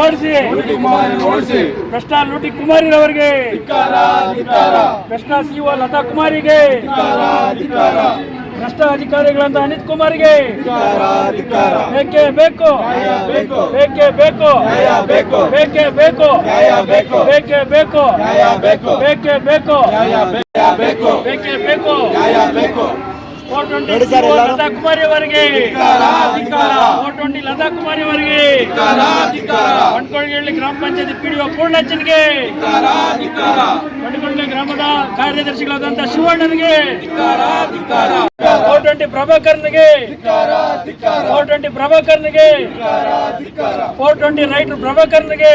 ಓಡಿಸಿ. ಓಡಿಸಿ. ಭ್ರಷ್ಟ ಲೂಟಿ ಕುಮಾರಿರವರಿಗೆ ಸಿ ಸಿಒ ಲತಾ ಕುಮಾರಿಗೆ. ಭ್ರಷ್ಟ ಅಧಿಕಾರಿಗಳಂತ ಅನಿತ್ ಕುಮಾರಿಗೆ. ಬೇಕೇ ಬೇಕು. ಬೇಕು. ಬೇಕೇ ಬೇಕು. ಬೇಕು. ಬೇಕೇ ಬೇಕು. ಬೇಕು. ಬೇಕೇ ಬೇಕು. ಬೇಕು. ಬೇಕೇ ಬೇಕು. ಲತಾ ಕುಮಾರಿ ಅವರಿಗೆ. ಲತಾ ಕುಮಾರಿ ಅವರಿಗೆ. ಧಿಕ್ಕಾರ ಗ್ರಾಮ ಪಂಚಾಯತಿ ಪಿಡಿಒ ಪೂರ್ಣಚ್ಚನ್ಗೆ ಬಂಡ್ಕೊಳ್ಳಿ ಗ್ರಾಮದ ಕಾರ್ಯದರ್ಶಿಗಳಾದಂತಹ ಶಿವಣ್ಣನಿಗೆ. ಫೋರ್ ಟ್ವೆಂಟಿ ಪ್ರಭಾಕರ್ನಿಗೆ. ಫೋರ್ ಟ್ವೆಂಟಿ ಪ್ರಭಾಕರ್ನಿಗೆ. ಫೋರ್ ಟ್ವೆಂಟಿ ರೈಟರ್ ಪ್ರಭಾಕರ್ನಿಗೆ.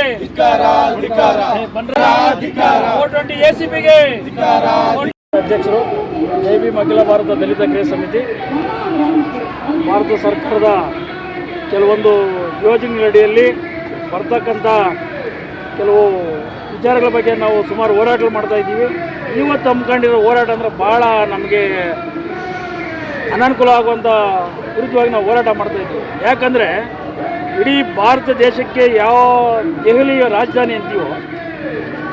ಫೋರ್ ಟ್ವೆಂಟಿ ಎ ಸಿ ಪಿಗೆ ಅಧ್ಯಕ್ಷರು ಜೈ ಭೀಮ್ ಅಖಿಲ ಭಾರತ ದಲಿತ ಕ್ರಿಯಾ ಸಮಿತಿ, ಭಾರತ ಸರ್ಕಾರದ ಕೆಲವೊಂದು ಯೋಜನೆಗಳಡಿಯಲ್ಲಿ ಬರ್ತಕ್ಕಂಥ ಕೆಲವು ವಿಚಾರಗಳ ಬಗ್ಗೆ ನಾವು ಸುಮಾರು ಹೋರಾಟಗಳು ಮಾಡ್ತಾ ಇದ್ದೀವಿ. ಇವತ್ತು ಹಮ್ಮಿಕೊಂಡಿರೋ ಹೋರಾಟ ಅಂದರೆ ಭಾಳ ನಮಗೆ ಅನಾನುಕೂಲ ಆಗುವಂಥ ವಿರುದ್ಧವಾಗಿ ನಾವು ಹೋರಾಟ ಮಾಡ್ತಾ ಇದ್ದೀವಿ. ಯಾಕಂದರೆ ಇಡೀ ಭಾರತ ದೇಶಕ್ಕೆ ಯಾವ ದೆಹಲಿಯ ರಾಜಧಾನಿ ಅಂತೀವೋ,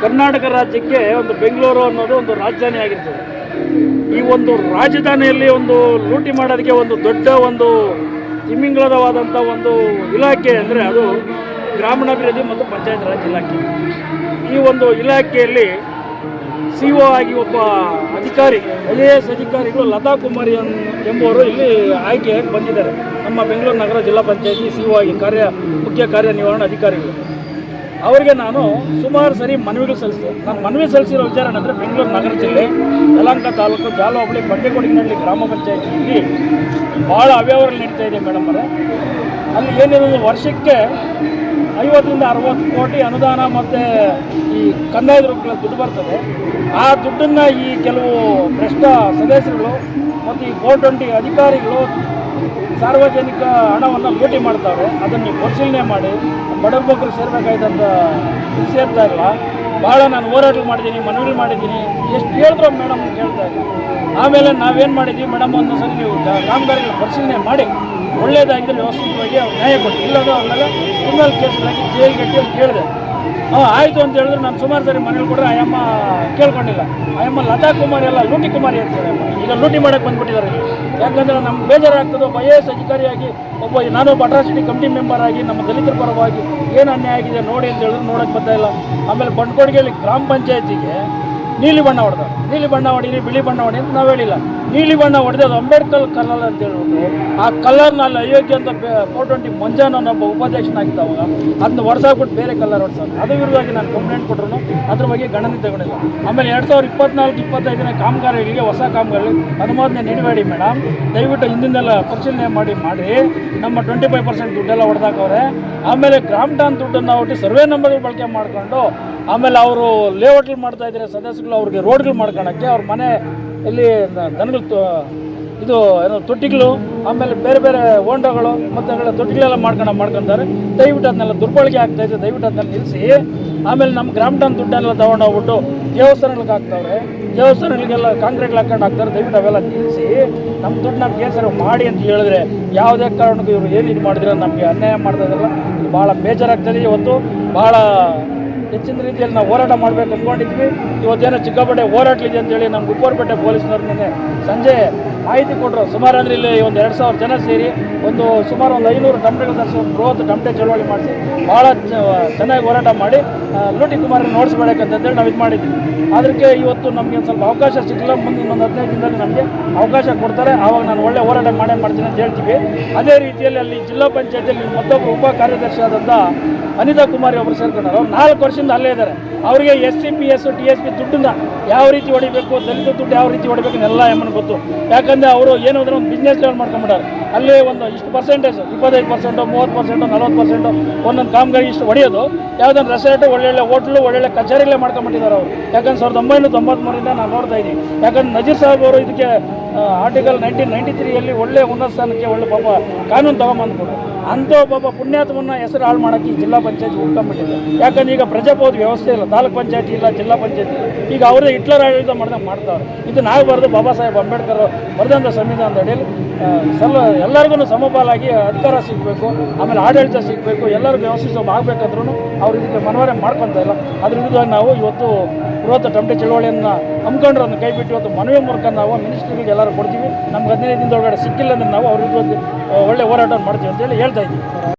ಕರ್ನಾಟಕ ರಾಜ್ಯಕ್ಕೆ ಒಂದು ಬೆಂಗಳೂರು ಅನ್ನೋದು ಒಂದು ರಾಜಧಾನಿ ಆಗಿರ್ತದೆ. ಈ ಒಂದು ರಾಜಧಾನಿಯಲ್ಲಿ ಒಂದು ಲೂಟಿ ಮಾಡೋದಕ್ಕೆ ಒಂದು ದೊಡ್ಡ ಒಂದು ತಿಮಿಂಗಳವಾದಂಥ ಒಂದು ಇಲಾಖೆ ಅಂದರೆ ಅದು ಗ್ರಾಮೀಣಾಭಿವೃದ್ಧಿ ಮತ್ತು ಪಂಚಾಯತ್ ರಾಜ್ ಇಲಾಖೆ. ಈ ಒಂದು ಇಲಾಖೆಯಲ್ಲಿ ಸಿ ಒ ಆಗಿ ಒಬ್ಬ ಅಧಿಕಾರಿ, ಐ ಎ ಎಸ್ ಅಧಿಕಾರಿಗಳು ಲತಾ ಕುಮಾರಿ ಎಂಬುವರು ಇಲ್ಲಿ ಆಯ್ಕೆಯಾಗಿ ಬಂದಿದ್ದಾರೆ. ನಮ್ಮ ಬೆಂಗಳೂರು ನಗರ ಜಿಲ್ಲಾ ಪಂಚಾಯತಿ ಸಿ ಒ ಆಗಿ ಕಾರ್ಯ ಮುಖ್ಯ ಕಾರ್ಯನಿರ್ವಹಣಾ ಅಧಿಕಾರಿಗಳು ಅವರಿಗೆ ನಾನು ಸುಮಾರು ಸರಿ ಮನವಿಗಳು ಸಲ್ಲಿಸಿದೆ. ನಾನು ಮನವಿ ಸಲ್ಲಿಸಿರೋ ವಿಚಾರ ಏನಂದರೆ ಬೆಂಗಳೂರು ನಗರ ಜಿಲ್ಲೆ ಯಲಂಕ ತಾಲೂಕು ಜಾಲ ಹೋಬಳಿ ಬಂಡೆಕೋಡಿನಹಳ್ಳಿ ಗ್ರಾಮ ಪಂಚಾಯತಿಯಲ್ಲಿ ಭಾಳ ಅವ್ಯವಹಾರ ನಡೀತಾ ಇದೆ ಮೇಡಮ್ ಅವರೇ. ಅಲ್ಲಿ ಏನಿರೋದು ವರ್ಷಕ್ಕೆ ಐವತ್ತರಿಂದ ಅರವತ್ತು ಕೋಟಿ ಅನುದಾನ ಮತ್ತು ಈ ಕಂದಾಯದ ರೂಪಗಳ ದುಡ್ಡು ಬರ್ತದೆ. ಆ ದುಡ್ಡನ್ನು ಈ ಕೆಲವು ಭ್ರಷ್ಟ ಸದಸ್ಯರುಗಳು ಮತ್ತು ಈ ಟ್ವೆಂಟಿ ಅಧಿಕಾರಿಗಳು ಸಾರ್ವಜನಿಕ ಹಣವನ್ನು ಲೂಟಿ ಮಾಡ್ತಾರೆ. ಅದನ್ನು ಪರಿಶೀಲನೆ ಮಾಡಿ. ಬಡವ ಸೇರಬೇಕಾಯ್ತಂತ ಸೇರ್ಬೇಕಾಯ್ತಂತ ಇದು ಸೇರ್ತಾ ಇಲ್ಲ ಭಾಳ ನಾನು ಹೋರಾಟ ಮಾಡಿದ್ದೀನಿ ಮನವಿ ಮಾಡಿದ್ದೀನಿ. ಎಷ್ಟು ಹೇಳಿದ್ರು ಮೇಡಮ್ ಕೇಳ್ತಾ ಇಲ್ಲ ಆಮೇಲೆ ನಾವೇನು ಮಾಡಿದ್ವಿ? ಮೇಡಮ್, ಒಂದು ಸರಿ ನೀವು ಕಾಮಗಾರಿಗಳು ಪರಿಶೀಲನೆ ಮಾಡಿ. ಒಳ್ಳೆಯದಾಗಿದ್ದರೆ ವ್ಯವಸ್ಥಿತವಾಗಿ ಅವ್ರು ನ್ಯಾಯ ಕೊಟ್ಟು ಇಲ್ಲದ ಅವ್ರನ್ನೆಲ್ಲ ಕ್ರಿಮಿನಲ್ ಕೇಸ್ಗಳಾಗಿ ಜೈಲ್ ಗಟ್ಟಿ ಅಂತ ಕೇಳಿದೆ. ಹಾಂ, ಆಯಿತು ಅಂತ ಹೇಳಿದ್ರೆ. ನಾನು ಸುಮಾರು ಸರಿ ಮನೇಲಿ ಕೊಟ್ಟರೆ ಅಯ್ಯಮ್ಮ ಕೇಳ್ಕೊಂಡಿಲ್ಲ. ಆಯಮ್ಮ ಲತಾ ಕುಮಾರಿ ಅಲ್ಲ, ಲೂಟಿ ಕುಮಾರಿ ಅಂತಾರೆ ಈಗ ಲೂಟಿ ಮಾಡಕ್ಕೆ ಬಂದ್ಬಿಟ್ಟಿದ್ದಾರೆ. ಯಾಕಂದ್ರೆ ನಮ್ಗೆ ಬೇಜಾರಾಗ್ತದೆ ಐ ಎ ಎಸ್ ಅಧಿಕಾರಿಯಾಗಿ, ಒಬ್ಬ ನಾನೊಬ್ಬ ಅಟ್ರಾಸಿಟಿ ಕಮಿಟಿ ಮೆಂಬರ್ ಆಗಿ, ನಮ್ಮ ದಲಿತರ ಪರವಾಗಿ ಏನು ಅನ್ಯಾಯ ಆಗಿದೆ ನೋಡಿ ಅಂತ ಹೇಳಿದ್ರು ನೋಡೋಕ್ಕೆ ಬರ್ತಾ ಇಲ್ಲ. ಆಮೇಲೆ ಬಂಡ್ಕೊಡಿಗೆಯಲ್ಲಿ ಗ್ರಾಮ ಪಂಚಾಯತಿಗೆ ನೀಲಿ ಬಣ್ಣ ಹೊಡೆದ. ನೀಲಿ ಬಣ್ಣ ಹೊಡೀರಿ ಬಿಳಿ ಬಣ್ಣ ಹೊಡಿ ಅಂತ ನಾವು ಹೇಳಿಲ್ಲ. ನೀಲಿ ಬಣ್ಣ ಹೊಡೆದು ಅದು ಅಂಬೇಡ್ಕರ್ ಕಲರ್ ಅಂತ ಹೇಳ್ಬಿಟ್ಟು, ಆ ಕಲರ್ನ ಅಲ್ಲಿ ಅಯೋಗ್ಯ ಅಂತ ಫೋರ್ ಟ್ವೆಂಟಿ ಒಬ್ಬ ಉಪಾಧ್ಯಕ್ಷನಾಗಿದ್ದಾವಾಗ ಅದನ್ನ ಹೊಡ್ಸಾಕ್ಬಿಟ್ಟು ಬೇರೆ ಕಲರ್ ಹೊಡ್ಸೋದು ಅದು ವಿರುದ್ಧವಾಗಿ ನಾನು ಕಂಪ್ಲೇಂಟ್ ಕೊಟ್ಟರು ಅದ್ರ ಬಗ್ಗೆ ಗಣನೆ ತಗೊಂಡಿಲ್ಲ. ಆಮೇಲೆ ಎರಡು ಸಾವಿರದ ಇಪ್ಪತ್ನಾಲ್ಕು, ಇಪ್ಪತ್ತೈದನೇ ಕಾಮಗಾರಿಗಳಿಗೆ, ಹೊಸ ಕಾಮಗಾರಿ ಅನುಮೋದನೆ ನೀಡಬೇಡಿ ಮೇಡಮ್ ದಯವಿಟ್ಟು ಹಿಂದಿನೆಲ್ಲ ಪರಿಶೀಲನೆ ಮಾಡಿ ಮಾಡಿ ನಮ್ಮ ಟ್ವೆಂಟಿ ಫೈವ್ ಪರ್ಸೆಂಟ್ ದುಡ್ಡೆಲ್ಲ ಹೊಡೆದಾಕವ್ರೆ ಆಮೇಲೆ ಗ್ರಾಮ್ ಟಾನ್ ದುಡ್ಡನ್ನು ಒಟ್ಟು ಸರ್ವೆ ನಂಬರ್ ಬಳಕೆ ಮಾಡ್ಕೊಂಡು ಆಮೇಲೆ ಅವರು ಲೇಔಟ್ಗಳು ಮಾಡ್ತಾ ಇದ್ದಾರೆ ಸದಸ್ಯಗಳು ಅವ್ರಿಗೆ ರೋಡ್ಗಳು ಮಾಡ್ಕೊಳಕ್ಕೆ ಅವ್ರ ಮನೆ ಇಲ್ಲಿ ದನಗಳು ಇದು ಏನೋ ತೊಟ್ಟಿಗಳು, ಆಮೇಲೆ ಬೇರೆ ಬೇರೆ ಹೋಂಡಗಳು, ಮತ್ತು ತೊಟ್ಟಿಗಳೆಲ್ಲ ಮಾಡ್ಕೊಂಡು ಮಾಡ್ಕೊಂತಾರೆ. ದಯವಿಟ್ಟು ಅದನ್ನೆಲ್ಲ ದುರ್ಬಳಕೆ ಆಗ್ತಾ ಇದೆ, ದಯವಿಟ್ಟು ಅದನ್ನೆಲ್ಲ ನಿಲ್ಲಿಸಿ ಆಮೇಲೆ ನಮ್ಮ ಗ್ರಾಮ ಟನ್ ದುಡ್ಡನ್ನೆಲ್ಲ ತೊಗೊಂಡು ಹೋಗ್ಬಿಟ್ಟು ದೇವಸ್ಥಾನಗಳಿಗೆ ಹಾಕ್ತಾವ್ರೆ. ದೇವಸ್ಥಾನಗಳಿಗೆಲ್ಲ ಕಾಂಕ್ರೀಟ್ ಹಾಕೊಂಡು ಹಾಕ್ತಾರೆ, ದಯವಿಟ್ಟು ಅವೆಲ್ಲ ನಿಲ್ಲಿಸಿ ನಮ್ಮ ದುಡ್ಡು ನಮ್ಮ ಏನು ಮಾಡಿ ಅಂತ ಹೇಳಿದ್ರೆ ಯಾವುದೇ ಕಾರಣಕ್ಕೂ ಇವರು ಏನು ಇದು ಮಾಡಿದ್ರೆ ನಮಗೆ ಅನ್ಯಾಯ ಮಾಡ್ತಾ ಇದ್ದಾರಲ್ಲ ಇದು ಭಾಳ ಬೇಜಾರಾಗ್ತದೆ ಇವತ್ತು. ಭಾಳ ಹೆಚ್ಚಿನ ರೀತಿಯಲ್ಲಿ ನಾವು ಹೋರಾಟ ಮಾಡಬೇಕು ಅಂದ್ಕೊಂಡಿದ್ವಿ. ಇವತ್ತೇನೋ ಚಿಕ್ಕಪೇಟೆ ಹೋರಾಟಲಿದೆ ಅಂತೇಳಿ ನಮ್ಮ ಗುಪ್ಪರಪೇಟೆ ಪೊಲೀಸ್ನವ್ರ ನಿನ್ನೆ ಸಂಜೆ ಮಾಹಿತಿ ಕೊಟ್ಟರು ಸುಮಾರು ಅಂದರೆ ಇಲ್ಲಿ ಒಂದು ಎರಡು ಸಾವಿರ ಜನ ಸೇರಿ ಒಂದು ಸುಮಾರು ಒಂದು ಐನೂರು ಟಮಟೆಗಳು ತರಿಸಿ ಒಂದು ಬೃಹತ್ ಟಮಟೆ ಚಳವಳಿ ಮಾಡಿಸಿ ಭಾಳ ಚೆನ್ನಾಗಿ ಹೋರಾಟ ಮಾಡಿ ಲೂಟಿ ಕುಮಾರನ ನೋಡಿಸ್ಬೇಕಂತೇಳಿ ನಾವು ಇದು ಮಾಡಿದ್ದೀವಿ ಅದಕ್ಕೆ ಇವತ್ತು ನಮಗೆ ಒಂದು ಸ್ವಲ್ಪ ಅವಕಾಶ ಸಿಗಲಿಲ್ಲ. ಮುಂದಿನ ಒಂದು ಹದಿನೈದು ದಿನದಲ್ಲಿ ನಮಗೆ ಅವಕಾಶ ಕೊಡ್ತಾರೆ. ಆವಾಗ ನಾನು ಒಳ್ಳೆ ಹೋರಾಟ ಮಾಡೇ ಮಾಡ್ತೀನಿ ಅಂತ ಹೇಳ್ತೀವಿ. ಅದೇ ರೀತಿಯಲ್ಲಿ ಅಲ್ಲಿ ಜಿಲ್ಲಾ ಪಂಚಾಯತಿಯಲ್ಲಿ ಮತ್ತೊಬ್ಬರು ಉಪ ಕಾರ್ಯದರ್ಶಿ ಆದಂಥ ಅನಿತಾ ಕುಮಾರಿ ಅವರು ಸೇರ್ಕೊಂಡಾರೆ. ಅವ್ರು ನಾಲ್ಕು ವರ್ಷದಿಂದ ಅಲ್ಲೇ ಇದ್ದಾರೆ. ಅವರಿಗೆ S C P, S T S P ದುಡ್ಡನ್ನ ಯಾವ ರೀತಿ ಹೊಡಿಬೇಕು, ದಲಿತ ದುಡ್ಡು ಯಾವ ರೀತಿ ಹೊಡಿಬೇಕು ಎಲ್ಲ ಎಮ್ಮನ ಗೊತ್ತು. ಯಾಕಂದರೆ ಅವರು ಏನು ಒಂದು ಬಿಸ್ನೆಸ್ ಲೆವೆಲ್ ಮಾಡ್ಕೊಂಬಿಟ್ಟಾರೆ. ಅಲ್ಲೇ ಒಂದು ಇಷ್ಟು ಪರ್ಸೆಂಟೇಜ್ ಇಪ್ಪತ್ತೈದು ಪರ್ಸೆಂಟು ಮೂವತ್ತು ಪರ್ಸೆಂಟು ನಲ್ವತ್ತು ಪರ್ಸೆಂಟು ಒಂದೊಂದು ಕಾಮಗಾರಿ ಇಷ್ಟು ಹೊಡೆಯೋದು ಯಾವುದೊಂದು ರೆಸಾರ್ಟು ಒಳ್ಳೊಳ್ಳೆ ಹೋಟ್ಲು ಒಳ್ಳೊಳ್ಳೆ ಕಚೇರಿಗಳೇ ಮಾಡ್ಕೊಂಬಿಟ್ಟಿದ್ದಾರೆ ಅವರು. ಯಾಕಂದ್ರೆ ಸಾವಿರದ ಒಂಬೈನೂರ ತೊಂಬತ್ತ್ಮೂರಿಂದ ನಾನು ನೋಡ್ತಾ ಇದ್ದೀನಿ. ಯಾಕಂದ್ರೆ ನಜೀರ್ ಸಾಹೇಬ್ ಅವರು ಇದಕ್ಕೆ ಆರ್ಟಿಕಲ್ ನೈನ್ಟೀನ್ ನೈಂಟಿ ತ್ರೀಯಲ್ಲಿ ಒಳ್ಳೆ ಉನ್ನತ ಸ್ಥಾನಕ್ಕೆ ಒಳ್ಳೆ ಪಾಪ ಕಾನೂನು ತಗೊಂಬಂದ್ಕೊಡು ಅಂಥ ಒಬ್ಬ ಪುಣ್ಯಾತ್ಮನ ಹೆಸರು ಹಾಳು ಮಾಡೋಕ್ಕೆ ಈ ಜಿಲ್ಲಾ ಪಂಚಾಯತ್ ಉಳ್ಕೊಂಡ್ಬಿಟ್ಟಿದೆ ಯಾಕಂದ್ರೆ ಈಗ ಪ್ರಜಾಪ್ರಭುತ್ವ ವ್ಯವಸ್ಥೆ ಇಲ್ಲ, ತಾಲೂಕ್ ಪಂಚಾಯತಿ ಇಲ್ಲ, ಜಿಲ್ಲಾ ಪಂಚಾಯತಿ ಈಗ ಅವರೇ ಹಿಟ್ಲರ್ ಆಡಳಿತ ಮಾಡ್ದಂಗೆ ಮಾಡ್ತಾವ್ರೆ. ಇದು ನಾವು ಬರೆದು ಬಾಬಾ ಸಾಹೇಬ್ ಅಂಬೇಡ್ಕರ್ ಬರೆದಂಥ ಸಂವಿಧಾನದ ಅಡಿಯಲ್ಲಿ ಸಲ, ಎಲ್ಲರಿಗೂ ಸಮಪಾಲಾಗಿ ಅಧಿಕಾರ ಸಿಗಬೇಕು, ಆಮೇಲೆ ಆಡಳಿತ ಸಿಗಬೇಕು ಎಲ್ಲರೂ ವ್ಯವಸ್ಥಿತ ಆಗಬೇಕಾದ್ರೂ ಅವ್ರು ಇದಕ್ಕೆ ಮನವರೆ ಮಾಡ್ಕೊತಾ ಇಲ್ಲ. ಅದ್ರ ವಿರುದ್ಧವಾಗಿ ನಾವು ಇವತ್ತು ಬೃಹತ್ ಟಮಟೆ ಚಳವಳಿಯನ್ನು ಹಮ್ಮಿಕೊಂಡ್ರೆ ಅದನ್ನು ಕೈ ಬಿಟ್ಟು ಇವತ್ತು ಮನವಿ ಮೂಲಕ ನಾವು ಮಿನಿಸ್ಟ್ರಿಗಳಿಗೆ ಎಲ್ಲರೂ ಕೊಡ್ತೀವಿ. ನಮ್ಗೆ ಹದಿನೈದು ದಿನದೊಳಗಡೆ ಸಿಕ್ಕಿಲ್ಲ ಅಂದ್ರೆ ನಾವು ಅವ್ರ ಒಂದು ಒಳ್ಳೆ ಹೋರಾಟ ಮಾಡ್ತೀವಿ ಅಂತೇಳಿ ಹೇಳ್ತಾ ಇದ್ದೀವಿ.